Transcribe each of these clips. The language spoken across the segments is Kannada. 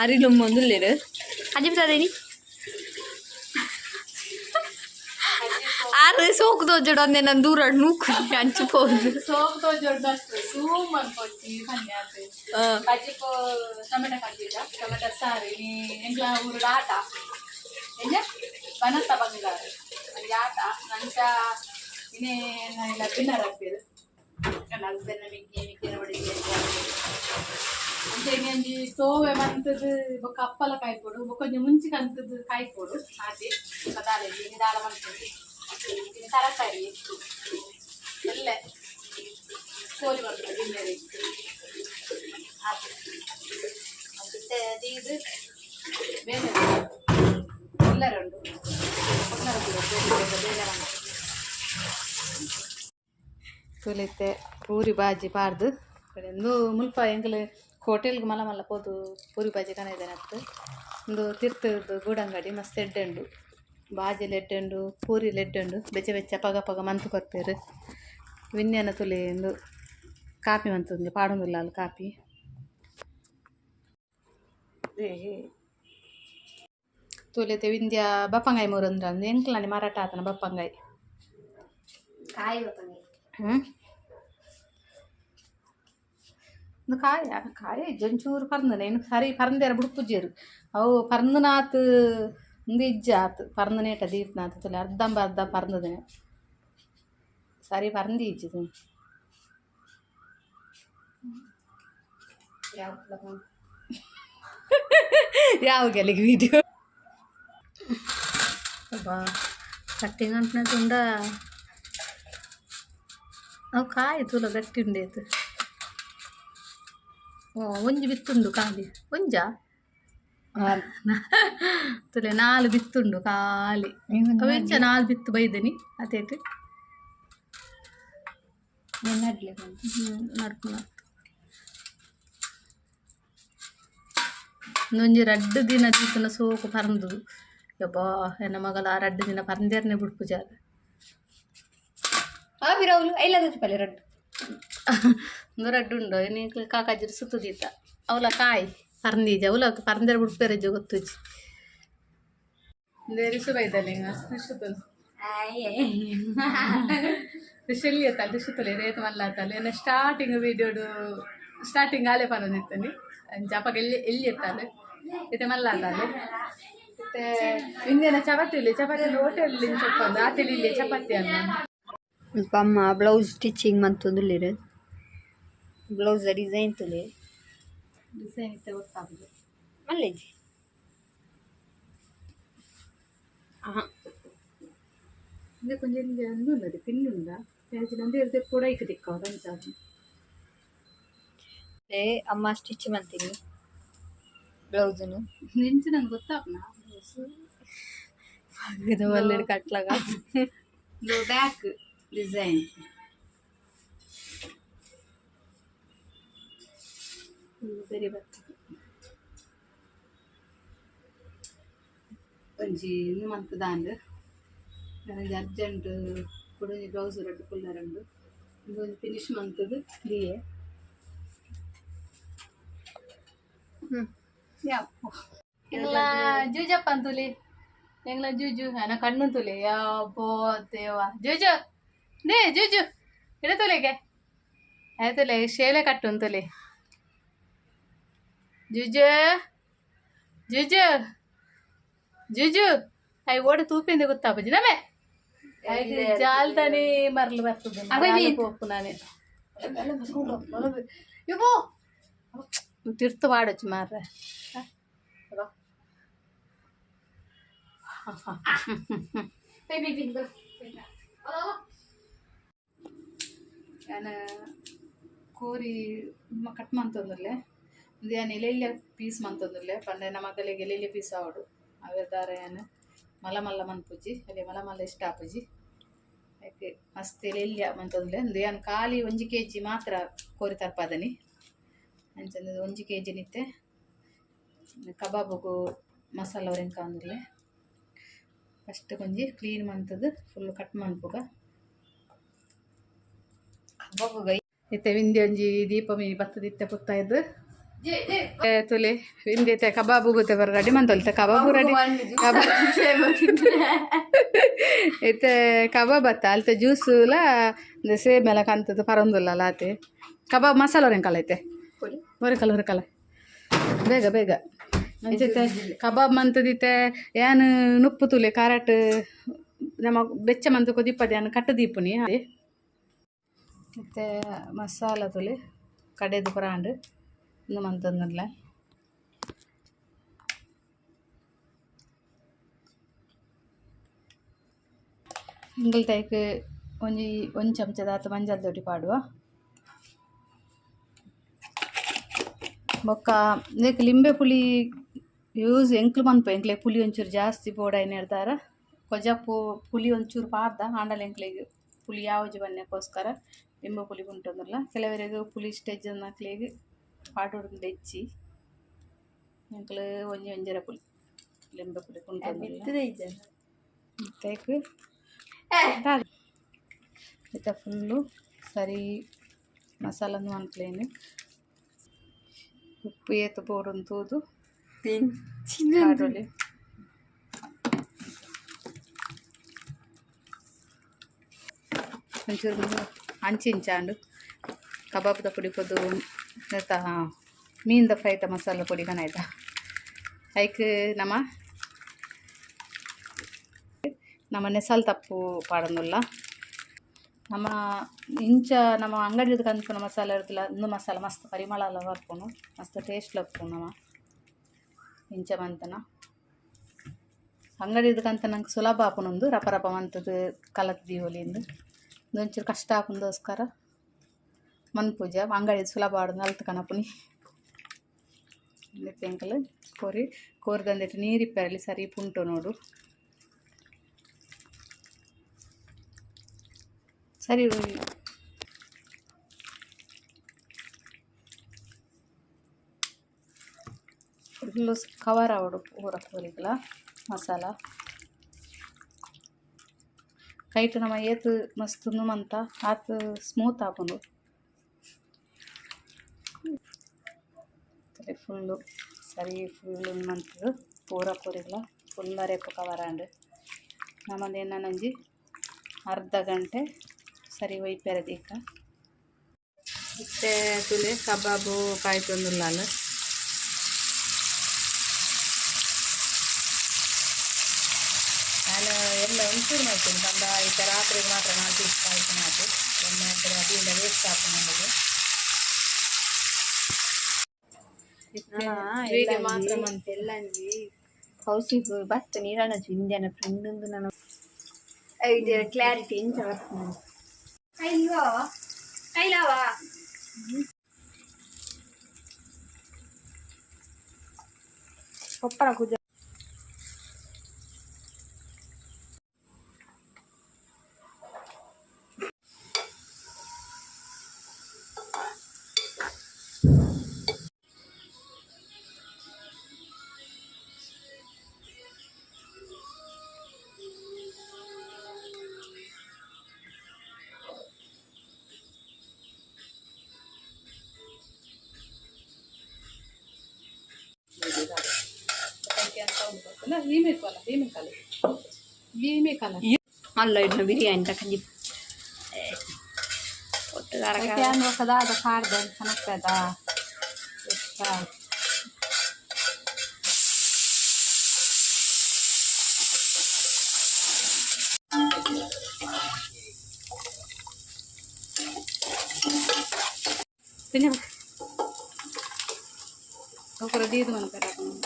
അറിയിലും ഒന്നുമില്ല അജിബ് സാധേനി ಆದ್ರೆ ಸೋಕ್ ತೋಜೋಡು ಒಂದೇ ನಾನು ದೂರ ನೂಕು ಹಂಚು ಹೋದು ಸೋಕ್ ತೋಜೋಡು ಅಷ್ಟು ಸೂಮ್ ಅನ್ಕೊಚ್ಚಿ ಟೊಮೆಟೊ ಹಾಕಿಲ್ಲ ಟೊಮೆಟೊ ಸಾರಿ ಎಂಗ್ಲ ಊರು ಆಟ. ಎಂಜ ಬನತ್ತ ಬಂಗಾರ ಆಟ. ನಂಚ ಇನ್ನೇ ನಾನು ಲಬ್ಬಿನಾರ ಹಾಕ್ತೀರ ನನ್ನ ಹಸ್ಬೆಂಡ್ ನಮಗೆ ಅಂಚೆಂಗೆ ಸೋವೆ ಮಂತದು ಬೊಕ ಅಪ್ಪಲ ಕಾಯ್ಪೊಡು ಬೊಕೊಂಜೆ ಮುಂಚಿಗೆ ಅಂತದು ಕಾಯ್ಪೊಡು ಆಚೆ ಬೊಕ ದಾಲೆಗೆ ನಿಧಾಲ ಮಂತದು ತರಕಾರಿ ಎಲ್ಲ ಕೋಲಿ ಬರ್ತದೆ ಗಿಣ್ಣರಿ ಆಚೆ ಮತ್ತೆ ಇದು ಬೇರೆ ಎಲ್ಲರುಂಡು ಬೇರೆ ತುಲಿತೆ ಪೂರಿ ಬಾಜಿ ಪಾಡ್ದು ಒಂದು ಮುಲ್ಪ ಎಂಕಲು ಹೋಟೆಲ್ಗೆ ಮಲ್ಲ ಮಲ್ಲ ಪೋದು ಪೂರಿ ಬಾಜಿ ಕನೈದೇನೆ ಅತ್ತು ಒಂದು ತಿರ್ತದ್ದು ಗೂಡಂಗಡಿ ಮಸ್ತ್ ಎಡ್ಡೆಂಡು ಬಾಜಿ ಎಡ್ಡೆಂಡು ಪೂರಿ ಎಡ್ಡೆಂಡು ಬೆಚ್ಚ ಬೆಚ್ಚ ಪಗ ಪಗ ಮಂತು ಕೊರ್ಪೇರು ವಿನ್ಯಾನ ತುಲಿ ಒಂದು ಕಾಪಿ ಮಂತುಂದು ಪಾಡೊಂದಿಲ್ಲ ಅಲ್ಲಿ ಕಾಪಿ. ತುಲೆತೆ ವಿಂಧ್ಯ ಬಪ್ಪಂಗಾಯಿ ಮೂರು ಅಂದ್ರೆ ಎಂಕ್ಲಾನಿ ಮಾರಾಟ ಆತನ ಬಪ್ಪಂಗಾಯಿ. ಕಾಯಿ ಬಪ್ಪಂಗಾಯಿ. ಹ್ಞೂ ಕಾಯಿ ಆ ಕಾಯಿ ಜಂಚೂರು ಪರ್ಂದನೆ ಇನ್ನು ಸರಿ ಪರ್ಂದೇರ ಬುಡ್ಪುಜ್ಜೇರು ಅವು ಪರ್ಂದನಾತ್ ಒಂದು ಇಜ್ಜ ಆತು ಪರ್ಂದನೇಟ ದೀಪ್ನಾತ್ ತುಲೆ ಅರ್ಧಂಬ ಅರ್ಧ ಪರ್ಂದನೆ ಸರಿ ಪರ್ಂದಿ ಇಜ್ಜದು ಯಾವ ಗೆಲಿಗೆ ವಿಡಿಯೋ ಬಾ ಕಟ್ಟಿಂಗ್ ಅಂಟ್ನ ತುಂಡ ಅವು ಕಾಯಿ ತುಲ ಗಟ್ಟಿ ಉಂಡೇತು ಓ ಒಂಜಿ ಬಿತ್ತುಂಡು ಖಾಲಿ ಒಂಜ ತುಲೆ ನಾಲ್ ಬಿತ್ತುಂಡು ಖಾಲಿ ಅವೆಂಚ ನಾಲ್ ಬಿತ್ತು ಬೈದನಿ ಅತೇಟ್ ನಡ್ಲೆ ನಡ್ಕೊಂಡು ಒಂಜಿ ರಡ್ಡು ದಿನ ದೀತನ ಸೋಕು ಪರಂದು ಯಬ್ಬಾ ಎನ್ನ ಮಗಲ ಆ ರಡ್ಡು ದಿನ ಪರಂದೇರ್ನೆ ಬಿಡ್ಪು ಜಾಗ ಆ ಬಿರವಲು ಐಲ ಪಲ್ಲೆ ರಡ್ಡು ಒಂದು ರಡ್ಡು ಉಂಡು ನೀನು ಕಾಕಾಜಿರು ಸುತ್ತುದಿತ್ತ ಅವಲ ಕಾಯಿ ಪರಂದೀಜ ಅವಲ ಪರಂದೇರ್ ಬಿಡ್ಪೇರಜ್ಜ ಗೊತ್ತುಜಿ ರಿಸು ಬೈದಲ್ಲಿ ರಿಸುತ್ತಲು ರಿಸೆಲ್ಲಿ ಎತ್ತಲ್ಲ ರಿಸುತ್ತಲೆ ರೇತು ಮಲ್ಲ ಆತಲ್ಲ ಏನ ಸ್ಟಾರ್ಟಿಂಗ್ ವೀಡಿಯೋಡು ಸ್ಟಾರ್ಟಿಂಗ್ ಆಲೆ ಪನದಿತ್ತನಿ ಜಪಗ ಎಲ್ಲಿ ಎಲ್ಲಿ ಎತ್ತಲ್ಲ ಇತ್ತೆ ಮಲ್ಲ ಆತಲ್ಲ ಮತ್ತೆ ಇಂದಿನ ಚಪಾತಿ ಇಲ್ಲಿ ಚಪಾತಿ ಹೋಟೆಲ್ ಚಪ್ಪಂದು ಆತಲಿ ಇಲ್ಲಿ ಚಪಾತಿ ಅನ್ನ ಅಮ್ಮ ಬ್ಲೌಸ್ ಸ್ಟಿಚಿಂಗ್ ಮಂತೊಂದುಲ್ಲೇರು బ్లౌజ్ డిజైన్ తులే డిజైన్ ఇస్తే వస్తాను మళ్ళీ ఇంకా కొంచెం అందు ఉన్నది పిల్లి ఉందా ప్యాజిలంతా ఎడితే కూడా ఇక దిక్కాదు అంటారు అమ్మ స్టిచ్ మంతిని బ్లౌజును నించి నాకు గొత్తాపనా బ్లౌజ్ పగ్గదు వాళ్ళకి అట్లాగా బ్యాక్ డిజైన్ ಸರಿ ಬರ್ತದೆ. ಒಂಜಿ ಇನ್ನು ಮಂತ್ ದಾಂಡ್ ನನಗೆ ಅರ್ಜೆಂಟ್ ಕುಡೊಂಜಿ ಬ್ಲೌಸ್ ರಡ್ಡು ಕುಲ್ಲರಂಡು ಇದೊಂದು ಫಿನಿಶ್ ಮಂತದ್ದು ದಿಯೆ ಹ್ಮ್. ಎಲ್ಲ ಜೂಜಪ್ಪ ಅಂತುಲಿ. ಎಂಗ್ಲ ಜೂಜು ನನ್ನ ಕಣ್ಣು ತುಲಿ ಯಾಪೋ ದೇವ ಜೂಜು ನೇ ಜೂಜು. ಇಡ ತುಲಿಗೆ. ಆಯ್ತುಲೆ ಶೇಲೆ ಕಟ್ಟು ಅಂತುಲಿ. ಜುಜು ಜುಜು ಜುಜು ಐ ಓಡಿ ತೂಪಿಂದ ಗೊತ್ತಾಪಜಿ ನಮೆ ಜಾಲ್ತಾನೆ ಮರಲು ಬರ್ತದೆ ಪೋಪು ನಾನೇ ಇವು ತಿರ್ತು ಮಾಡಚ್ಚು ಮಾರ್ರೆ ನಾನು ಕೋರಿ ಕಟ್ ಮಂತೊಂದುಲ್ಲೆ ಇದು ಏನು ಎಲೆಲ್ಯ ಪೀಸ್ ಮಂತೊಂದುಲ್ಲೆ ಪಂಡ ಮಕ್ಕಳಿಗೆ ಎಲೆಲ್ಯ ಪೀಸ್ ಆವಡು ಅವೇ ದಾರ ಏನು? ಮಲ ಮಲ್ಲ ಮನ್ಪುಜಿ ಅಲ್ಲಿ ಮಲ ಮಲ್ಲ ಇಷ್ಟ ಆಪುಜಿ ಯಾಕೆ? ಮಸ್ತ್ ಎಲೆಲ್ಯ ಮಂತೊಂದುಲ್ಲೆ ಒಂದು ಏನು ಖಾಲಿ ಒಂಜಿ ಕೆ ಜಿ ಮಾತ್ರ ಕೋರಿ ತರ್ಪಾದನಿ. ಅಂಚಂದು ಒಂಜಿ ಕೆ ಜಿ ನಿತ್ತೆ ಕಬಾಬುಗು, ಮಸಾಲ ಅವ್ರೆಂಕ ಅಂದುಲ್ಲೆ ಫಸ್ಟ್ ಕೊಂಜಿ ಕ್ಲೀನ್ ಮಂತದ್ದು ಫುಲ್ ಕಟ್ ಮನ್ಪುಗ ಕಬಾಬುಗೈ. ಇತ್ತೆ ವಿಂದಿ ಒಂಜಿ ದೀಪ ಮೀನಿ ಬತ್ತದಿತ್ತೆ ತುಲೆ ಹಿಂದೈತೆ ಕಬಾಬು ಗೊತ್ತೆ ಬರ ರೆಡಿ ಮಂತೊಲ್ತೆ ಕಬಾಬು ರೆಡಿ ಇತ್ತೆ ಕಬಾಬ್ ಅತ್ತ ಅಲ್ತ ಜ್ಯೂಸುಲ ಸೇಬೆಲ್ಲ ಕಂತದ ಪರಂದುಲ್ಲ ಆತೆ ಕಬಾಬ್ ಮಸಾಲ ಹೊರೆಂಕಾಲ ಐತೆ ಹೊರೆಕಾಲ ಹೊರೆಕಾಲ ಬೇಗ ಬೇಗ ಅಂಚತ್ತೆ ಕಬಾಬ್ ಮಂತದಿತ್ತೆ ಏನು ನುಪ್ಪು ತುಲೆ ಕ್ಯಾರೆಟ್ ನಮ್ಮ ಬೆಚ್ಚ ಮಂತ ಕೊದಿಪ್ಪದೆ ಏನು ಕಟ್ಟು ದೀಪುನಿ ಮತ್ತೆ ಮಸಾಲ ತುಲೆ ಕಡೆದು ಪರಾಂಡು ಇನ್ನು ಮಂತಂದಿಲ್ಲ ಇಂಗಲ್ ತೈಕ್ ಒಂಜಿ, ಒಂದು ಚಮಚದ ಆತು ಮಂಜಲ್ ದೊಡ್ಡಿ ಪಾಡುವ? ಬೊಕ್ಕ ಇದಕ್ಕೆ ಲಿಂಬೆ ಪುಳಿ ಯೂಸ್ ಎಂಕ್ಲು ಮನ್ಪು ಎಂಕ್ಲೆ ಪುಳಿ ಒಂಚೂರು ಜಾಸ್ತಿ ಬೋಡಾಯಿನ ಇರ್ತಾರ ಕೊಜಪ್ಪು ಪುಳಿ ಒಂಚೂರು ಪಾಡ್ದ? ಆಂಡಲ ಎಂಕ್ಲೆಗೆ ಪುಳಿ ಯಾವಜಿ ಬನ್ನಕ್ಕೋಸ್ಕರ ಲಿಂಬೆ ಪುಳಿ ಉಂಟಂದ್ರಲ್ಲ ಕೆಲವರಿಗೆ ಪುಳಿ ಸ್ಟೇಜ್ ಅನ್ನಕ್ಲೆಗೆ ಪಾಡು ಹೆಚ್ಚಿ ಎಂಕ್ಲು ಒಂಜಿ ಒಂಜರ ಪುಳಿ ಲಿಂಬೆ ಪುಳಿ ಉಂಟಂದ್ರಲ್ಲ ತೇಕ್ ಇತ್ತ ಫುಲ್ಲು ಸರಿ ಮಸಾಲನು ಅನ್ಕ್ಲೇನು ಉಪ್ಪು ಏತು ಬೋಡನ್ನು ತೂದು ಕಾಡೊಲಿ ಒಂಚೂರು ಅಂಚಿಂಚಾಂಡು ಕಬಾಬ್ದ ಪುಡಿ ಕೊದ್ದು ನೆತ್ತ ಮೀನ್ದ ಫ್ರೈತ ಮಸಾಲ ಪುಡಿ ಕನಾಯ್ತ ಐಕ್ ನಮ್ಮ ನಮ್ಮ ನೆಸಲ್ ತಪ್ಪು ಪಾಡೊಂದುಲ್ಲ ನಮ್ಮ ಇಂಚ ನಮ್ಮ ಅಂಗಡಿದ ಕಂದ್ಪುನ ಮಸಾಲ ಇರ್ತಿಲ್ಲ ಇಂದು ಮಸಾಲ ಮಸ್ತ್ ಪರಿಮಳ ಎಲ್ಲ ಬರ್ಪುನು ಮಸ್ತ್ ಟೇಸ್ಟ್ ಲಪ್ಪು ನಮ್ಮ ಇಂಚ ಮಂತನ ಅಂಗಡಿದ ಕಂತ ನಂಗೆ ಸುಲಭ ಆಪುನೊಂದು ರಪ ರಪ ಮಂತದ್ದು ಕಲತ್ ದೀವಲಿಂದು ಒಂಚೂರು ಕಷ್ಟ ಆಪುಂದೋಸ್ಕರ ಮನ್ಪೂಜ ಅಂಗಡಿ ಸುಲಭ ಆಡೋದು ಅಲ್ತ್ ಕನಪುನಿ. ಎಂಕಲ್ ಕೋರಿ ಕೋರಿದಂದಿಟ್ಟು ನೀರಿಪ್ಪರಲ್ಲಿ ಸರಿ ಪುಂಟು ನೋಡು. ಸರಿ ಫುಲ್ಲು ಕವರ್ ಆವಡು ಪೂರ ಪೂರಿಗ್ಲ ಮಸಾಲ. ಕೈಟ್ ನಮ್ಮ ಏತು ಮಸ್ತ್ ನುಮಂತ, ಆತು ಸ್ಮೂತ್ ಆಪುಂಡು ಫುಲ್ಲು. ಸರಿ ಫುಲ್ ಮಂತದು ಪೂರ ಪೂರಿಗ್ಲ ಫುಲ್ ಅರೆಪು ಕವರ್ ಆಂಡ್ ನಮ್ಮದೇನ ನಂಜಿ ಅರ್ಧ ಗಂಟೆ ಸರಿ ಒಯ್ಪೆರದೀಕ ಮತ್ತೆ ತುಲೆ ಕಬಾಬು ಕಾಯ್ತೊಂದುಲ್ಲ ನಾನು ಎಲ್ಲ ಒಂಚೂರು ಮಾಡ್ತೀನಿ. ಬಂದ ಈ ರಾತ್ರಿಗೆ ಮಾತ್ರ ನಾನು ಪೀಸ್ ಕಾಯ್ತು ಮಾತು ಒಮ್ಮೆ ವೇಸ್ಟ್ ಆಯ್ತು వెళ్ళండి కౌసి బట్ నీరణ చూంది అన్న ఫ్రెండ్ ఉంది నన్ను. ఇది క్లారిటీ ఏం చదువుతున్నాను అయ్యో కైలావా ఒప్పన కుజ ಕಲ ಈಮೆ ಕಲ ಈಮೆ ಕಲ ఈమె కల మళ్ళీ ఇట్లా బిర్యానీ తక్క చెప్పాను కదా అది కాడదాం కనక్కదా తినే ఒకరు దీదు మనకు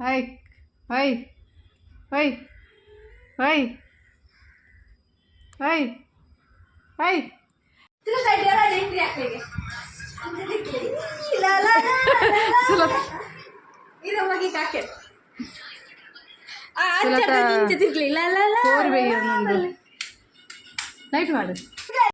Hi. Hi. ಹೈ ಹೈ ಕೋರ್ವೆ ಇನ್ನೊಂದು ಲೈಟ್ ಮಾಡು